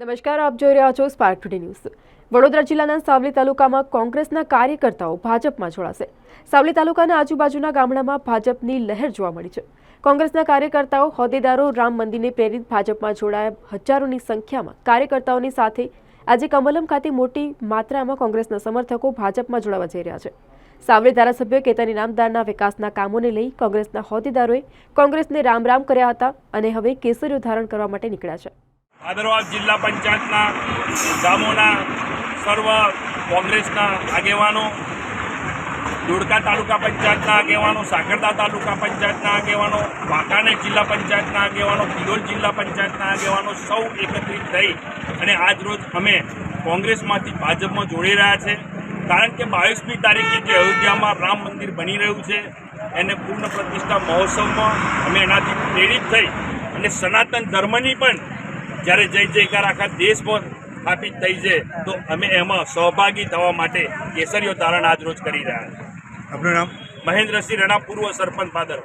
નમસ્કાર, આપ જોઈ રહ્યા છો સ્પાર્ક ટુડે ન્યૂઝ વડોદરા જિલ્લાના સાવલી તાલુકામાં કોંગ્રેસના કાર્યકર્તાઓ ભાજપમાં જોડાશે. સાવલી તાલુકાના આજુબાજુના ગામડામાં ભાજપની લહેર જોવા મળી છે. કોંગ્રેસના કાર્યકર્તાઓ, હોદ્દેદારો રામ મંદિરને પ્રેરિત ભાજપમાં જોડાયા હજારોની સંખ્યામાં કાર્યકર્તાઓની સાથે આજે કમલમ ખાતે મોટી માત્રામાં કોંગ્રેસના સમર્થકો ભાજપમાં જોડાવા જઈ રહ્યા છે. સાવલી ધારાસભ્ય કેતન ઇનામદારના વિકાસના કામોને લઈ કોંગ્રેસના હોદ્દેદારોએ કોંગ્રેસને રામ રામ કર્યા હતા અને હવે કેસરીઓ ધારણ કરવા માટે નીકળ્યા છે. ભાદરવા જિલ્લા પંચાયતના ગામોના સર્વ કોંગ્રેસના આગેવાનો ધોળકા તાલુકા પંચાયતના આગેવાનો સાગરદા તાલુકા પંચાયતના આગેવાનો, વાંકાનેર જિલ્લા પંચાયતના આગેવાનો કિલોલ જિલ્લા પંચાયતના આગેવાનો સૌ એકત્રિત થઈ અને આજ રોજ અમે કોંગ્રેસમાંથી ભાજપમાં જોડી રહ્યા છે. કારણ કે બાવીસમી તારીખે જે અયોધ્યામાં રામ મંદિર બની રહ્યું છે, એને પૂર્ણ પ્રતિષ્ઠા મહોત્સવમાં અમે એનાથી પ્રેરિત થઈ અને સનાતન ધર્મની પણ જ્યારે જય જયકાર આખા દેશમાં સ્થાપિત થઈ છે તો અમે એમાં સહભાગી થવા માટે કેસરીઓ ધારણ આજ રોજ કરી રહ્યા છીએ. આપનું નામ? મહેન્દ્રસિંહ રણા પૂર્વ સરપંચ ભાદર